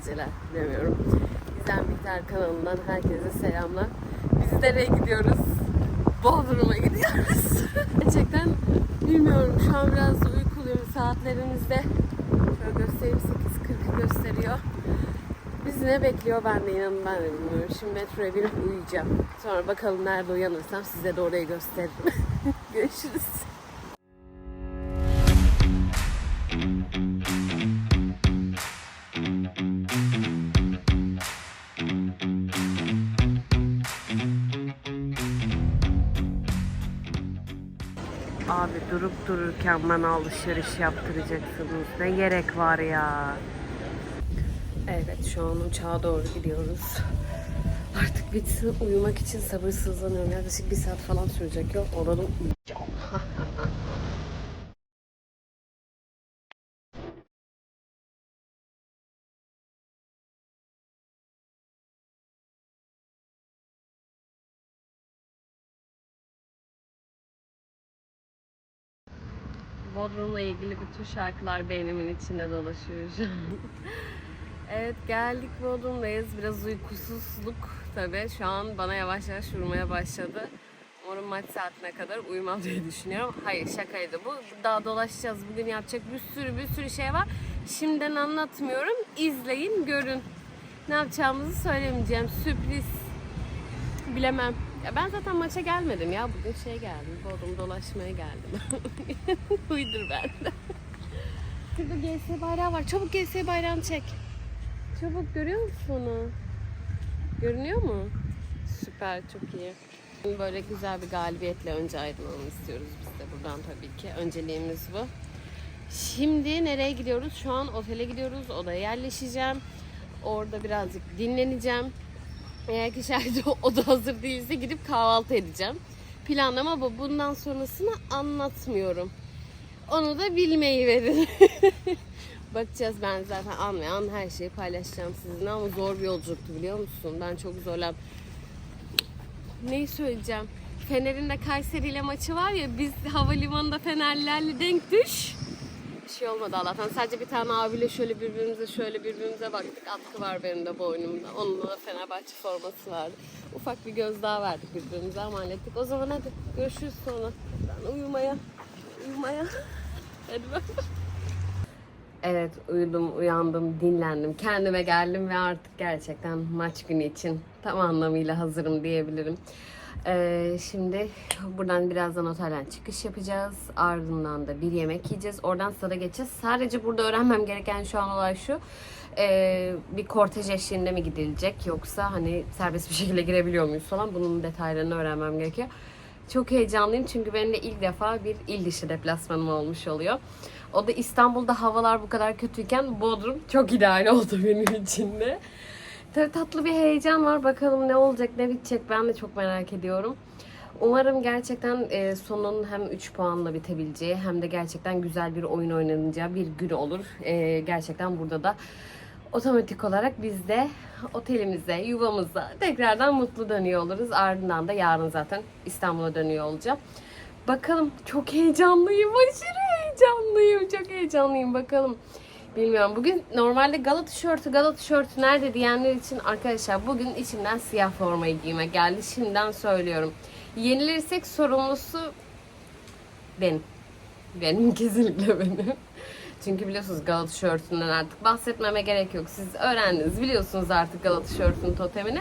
geceler demiyorum. Gizem Bihter kanalından herkese selamlar. Biz nereye gidiyoruz? Bodrum'a gidiyoruz. Gerçekten bilmiyorum şu an biraz uykuluyum. Saatlerimizde şöyle göstereyim 8.40'ı gösteriyor. Bizi ne bekliyor ben de inanın ben de bilmiyorum. Şimdi metroya binip uyuyacağım. Sonra bakalım nerede uyanırsam size de orayı gösteririm. Görüşürüz. Abi durup dururken bana alışveriş yaptıracaksınız. Ne gerek var ya? Evet şu an uçağa doğru gidiyoruz. Artık bitsin uyumak için sabırsızlanıyorum. Yaklaşık bir saat falan sürecek yol. Orada Bodrum'la ilgili bütün şarkılar beynimin içinde dolaşıyor şu an. evet geldik Bodrum'dayız. Biraz uykusuzluk tabii. Şu an bana yavaş yavaş vurmaya başladı. Umarım maç saatine kadar uyumam diye düşünüyorum. Hayır şakaydı bu. Daha dolaşacağız. Bugün yapacak bir sürü bir sürü şey var. Şimdiden anlatmıyorum. İzleyin, görün. Ne yapacağımızı söylemeyeceğim. Sürpriz. Bilemem. Ya ben zaten maça gelmedim ya. Bugün şey geldim. Bodrum dolaşmaya geldim. Uydur ben de. Şurada GS bayrağı var. Çabuk GS bayrağını çek. Çabuk görüyor musun onu? Görünüyor mu? Süper, çok iyi. Böyle güzel bir galibiyetle önce ayrılalım istiyoruz biz de buradan tabii ki. Önceliğimiz bu. Şimdi nereye gidiyoruz? Şu an otele gidiyoruz. Odaya yerleşeceğim. Orada birazcık dinleneceğim. Eğer ki şayet o da hazır değilse gidip kahvaltı edeceğim. Planlama bu. Bundan sonrasını anlatmıyorum. Onu da bilmeyi verin. Bakacağız ben zaten anlayan her şeyi paylaşacağım sizinle ama zor bir yolculuktu biliyor musun? Ben çok zorlandım. Neyi söyleyeceğim? Fener'in de Kayseri ile maçı var ya biz havalimanında Fenerlilerle denk düş. Şey olmadı Allah'tan. Sadece bir tane abiyle şöyle birbirimize şöyle birbirimize baktık. Atkı var benim de boynumda. Onunla da Fenerbahçe forması vardı. Ufak bir gözdağı verdik birbirimize ama hallettik. O zaman hadi görüşürüz sonra. Ben uyumaya. Uyumaya. Hadi bak. Evet uyudum, uyandım, dinlendim. Kendime geldim ve artık gerçekten maç günü için tam anlamıyla hazırım diyebilirim. Ee, şimdi buradan birazdan otelden çıkış yapacağız. Ardından da bir yemek yiyeceğiz. Oradan stada geçeceğiz. Sadece burada öğrenmem gereken şu an olay şu. Ee, bir kortej eşliğinde mi gidilecek yoksa hani serbest bir şekilde girebiliyor muyuz falan bunun detaylarını öğrenmem gerekiyor. Çok heyecanlıyım çünkü benim de ilk defa bir il dışı deplasmanım olmuş oluyor. O da İstanbul'da havalar bu kadar kötüyken Bodrum çok ideal oldu benim için de. Tabii tatlı bir heyecan var. Bakalım ne olacak, ne bitecek ben de çok merak ediyorum. Umarım gerçekten e, sonunun hem 3 puanla bitebileceği hem de gerçekten güzel bir oyun oynanacağı bir gün olur. E, gerçekten burada da otomatik olarak biz de otelimize, yuvamıza tekrardan mutlu dönüyor oluruz. Ardından da yarın zaten İstanbul'a dönüyor olacağım. Bakalım çok heyecanlıyım, aşırı heyecanlıyım, çok heyecanlıyım bakalım. Bilmiyorum. Bugün normalde gala tişörtü, gala tişörtü nerede diyenler için arkadaşlar bugün içimden siyah formayı giyme geldi. Şimdiden söylüyorum. Yenilirsek sorumlusu benim. Benim kesinlikle benim. Çünkü biliyorsunuz gala tişörtünden artık bahsetmeme gerek yok. Siz öğrendiniz, biliyorsunuz artık gala tişörtünün totemini.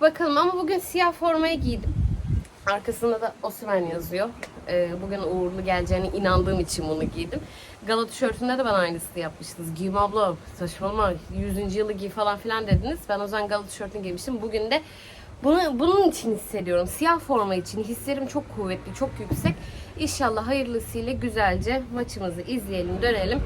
Bakalım ama bugün siyah formayı giydim. Arkasında da Osman yazıyor. Ee, bugün uğurlu geleceğine inandığım için bunu giydim. Gala tişörtünde de bana aynısını yapmıştınız. Giyim abla saçmalama 100. yılı giy falan filan dediniz. Ben o zaman gala tişörtünü giymiştim. Bugün de bunu, bunun için hissediyorum. Siyah forma için hislerim çok kuvvetli, çok yüksek. İnşallah hayırlısıyla güzelce maçımızı izleyelim, dönelim.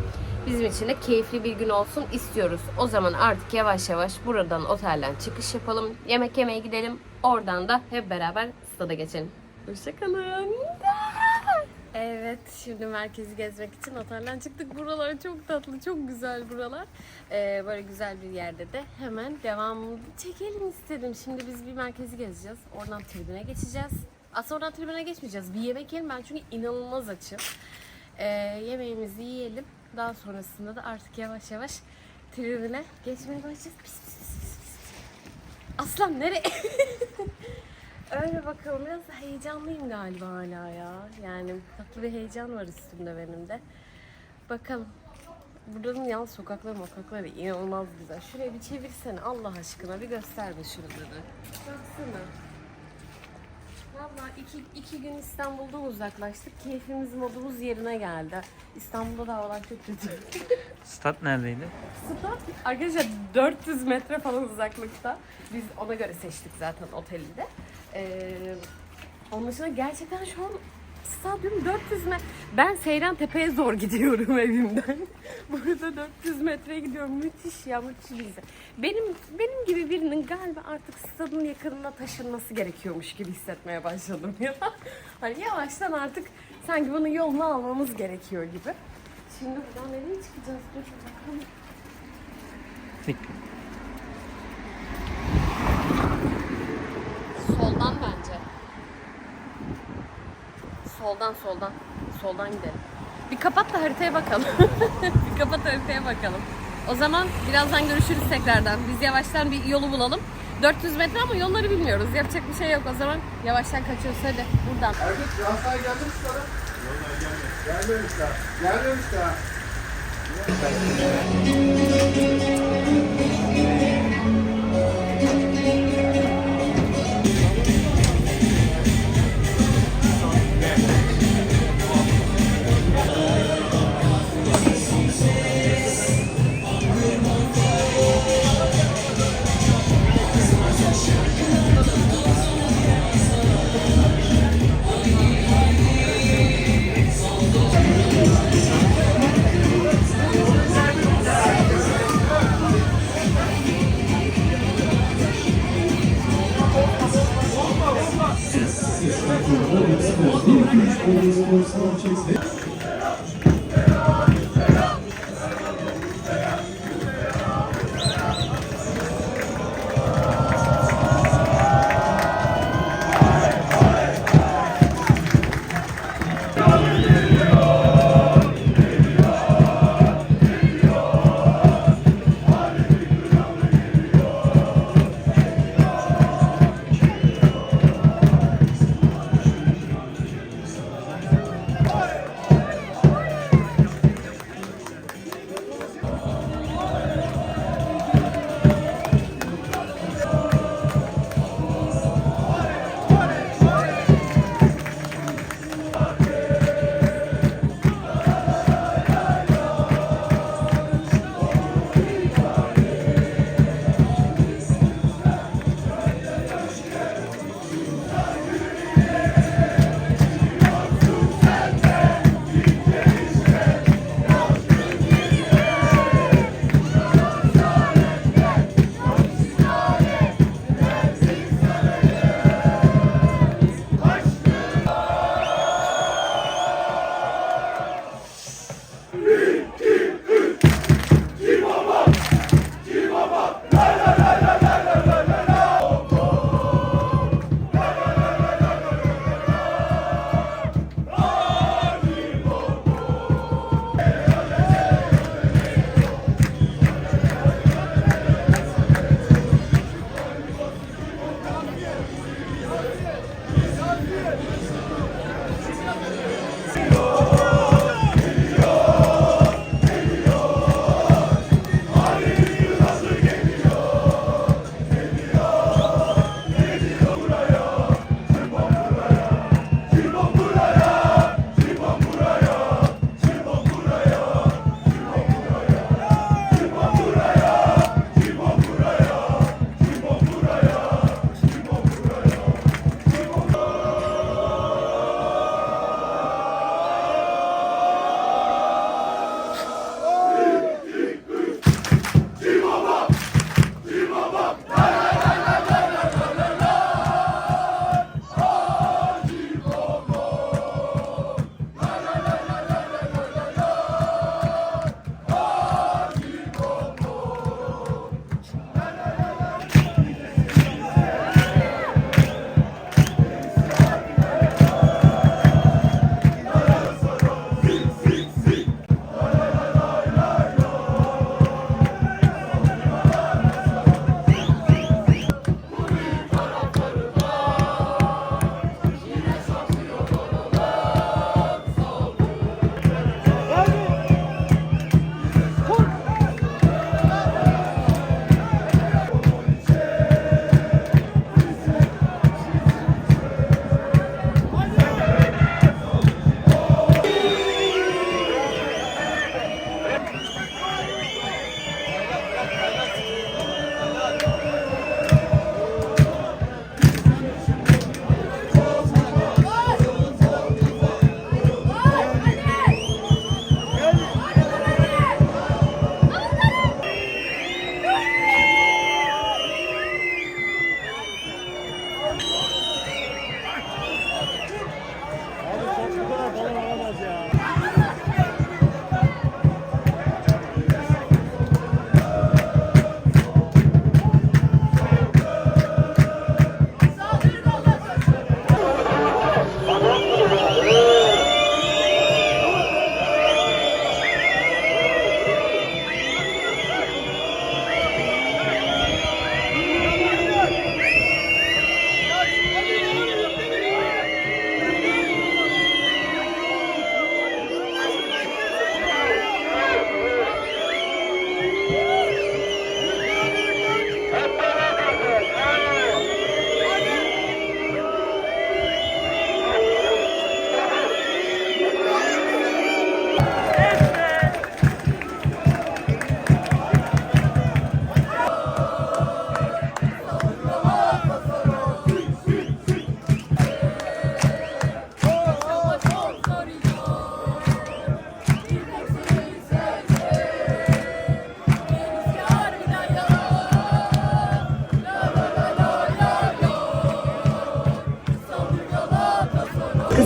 Bizim için de keyifli bir gün olsun istiyoruz. O zaman artık yavaş yavaş buradan otelden çıkış yapalım. Yemek yemeye gidelim. Oradan da hep beraber stada geçelim. Hoşçakalın. Evet, şimdi merkezi gezmek için otelden çıktık. Buralar çok tatlı, çok güzel buralar. Ee, böyle güzel bir yerde de hemen devamını çekelim istedim. Şimdi biz bir merkezi gezeceğiz. Oradan tribüne geçeceğiz. Aslında oradan tribüne geçmeyeceğiz. Bir yemek yiyelim. Ben çünkü inanılmaz açım. Ee, yemeğimizi yiyelim. Daha sonrasında da artık yavaş yavaş tribüne geçmeye başlayacağız. Pis, pis, pis, pis. Aslan nereye? Öyle bakalım biraz heyecanlıyım galiba hala ya. Yani tatlı bir heyecan var üstümde benim de. Bakalım. Buranın yalnız sokakları mokakları inanılmaz güzel. Şuraya bir çevirsene Allah aşkına bir göster be şuraları. Baksana. Valla iki, iki gün İstanbul'dan uzaklaştık. Keyfimiz modumuz yerine geldi. İstanbul'da da havalar çok kötü. Stat neredeydi? Stat arkadaşlar 400 metre falan uzaklıkta. Biz ona göre seçtik zaten oteli de. Ee, onun dışında gerçekten şu an stadyum 400 metre. Ben Seyran Tepe'ye zor gidiyorum evimden. Burada 400 metreye gidiyorum. Müthiş ya müthiş bir güzel. Benim benim gibi birinin galiba artık stadın yakınına taşınması gerekiyormuş gibi hissetmeye başladım ya. Hani yavaştan artık sanki bunun yolunu almamız gerekiyor gibi. Şimdi buradan nereye çıkacağız? Dur bakalım. Soldan bence. Soldan soldan. Soldan gidelim. Bir kapat da haritaya bakalım. bir kapat haritaya bakalım. O zaman birazdan görüşürüz tekrardan. Biz yavaştan bir yolu bulalım. 400 metre ama yolları bilmiyoruz. Yapacak bir şey yok o zaman. Yavaştan kaçıyoruz hadi buradan. Erkek Galatasaray geldi mi sana? Gelmemiş daha. Gelmemiş daha. Evet, bir, iki, üç,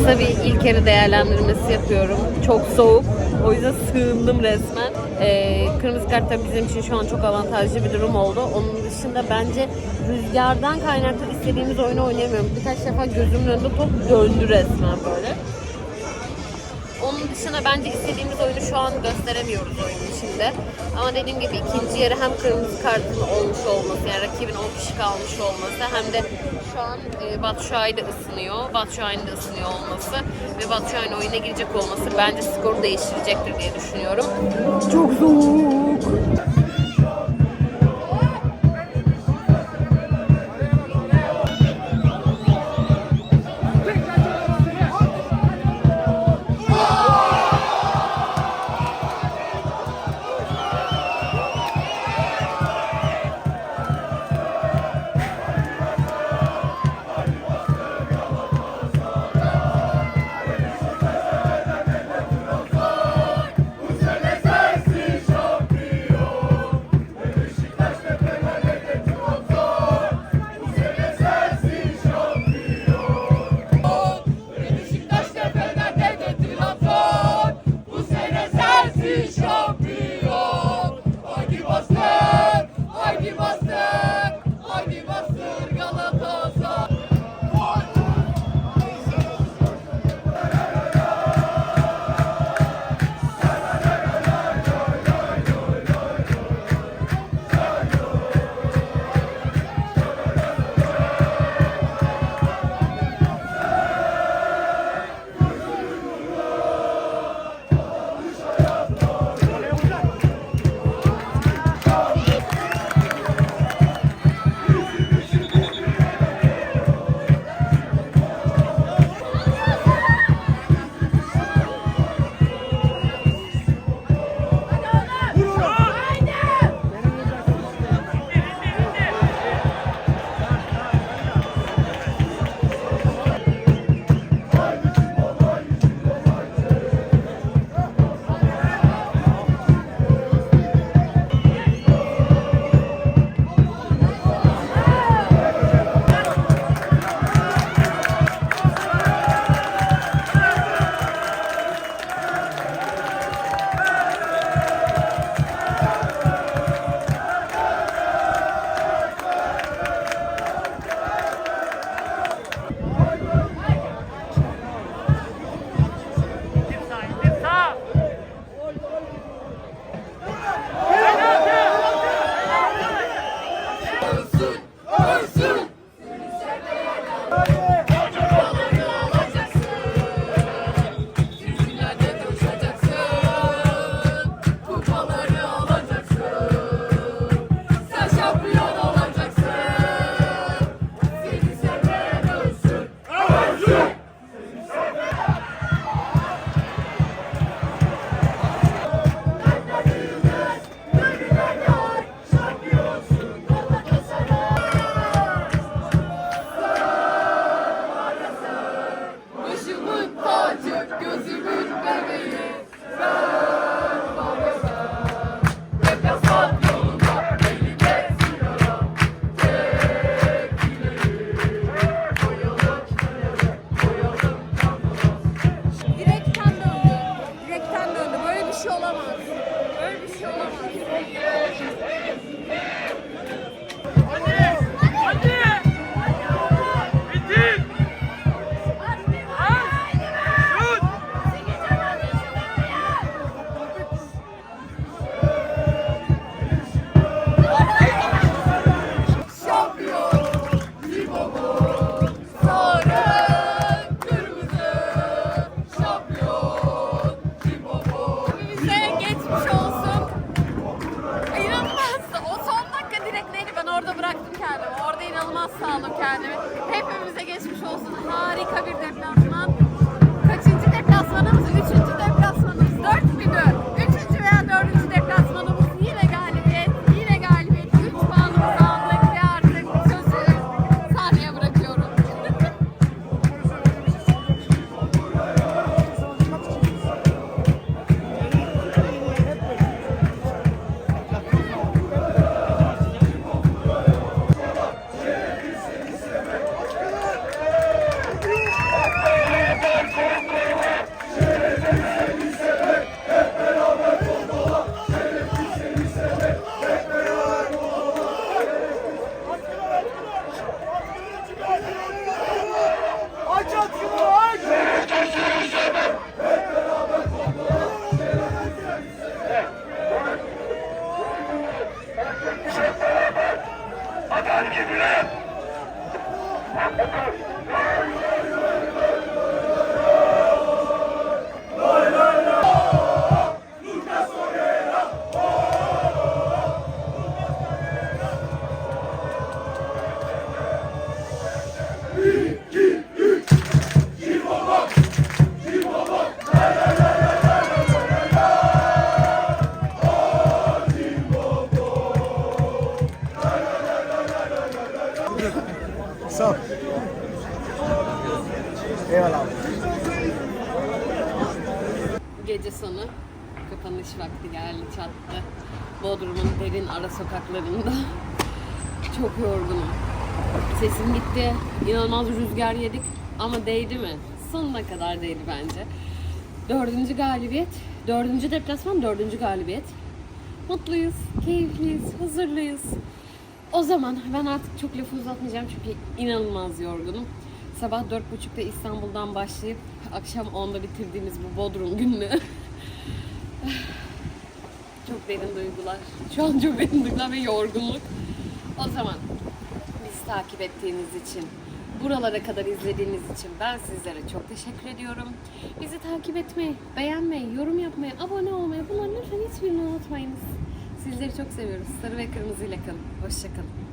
kısa bir ilk yarı değerlendirmesi yapıyorum. Çok soğuk. O yüzden sığındım resmen. Ee, kırmızı kart da bizim için şu an çok avantajlı bir durum oldu. Onun dışında bence rüzgardan kaynaklı istediğimiz oyunu oynayamıyorum. Birkaç defa gözümün önünde top döndü resmen böyle. Onun dışında bence istediğimiz oyunu şu an gösteremiyoruz oyun içinde. Ama dediğim gibi ikinci yarı hem kırmızı kartın olmuş olması, yani rakibin 10 kişi kalmış olması hem de şu an e, Şahin de ısınıyor. Batu Şahin'in de ısınıyor olması ve Batu Şahin oyuna girecek olması bence skoru değiştirecektir diye düşünüyorum. Çok soğuk. Ara sokaklarında. Çok yorgunum. Sesim gitti. İnanılmaz rüzgar yedik. Ama değdi mi? Sonuna kadar değdi bence. Dördüncü galibiyet. Dördüncü deplasman, dördüncü galibiyet. Mutluyuz, keyifliyiz, huzurluyuz. O zaman ben artık çok lafı uzatmayacağım çünkü inanılmaz yorgunum. Sabah dört buçukta İstanbul'dan başlayıp akşam 10'da bitirdiğimiz bu Bodrum gününü. derin duygular. Şu an çok derin duygular ve yorgunluk. O zaman bizi takip ettiğiniz için, buralara kadar izlediğiniz için ben sizlere çok teşekkür ediyorum. Bizi takip etmeyi, beğenmeyi, yorum yapmayı, abone olmayı bunların lütfen hiçbirini unutmayınız. Sizleri çok seviyoruz. Sarı ve kırmızı ile kalın. Hoşçakalın.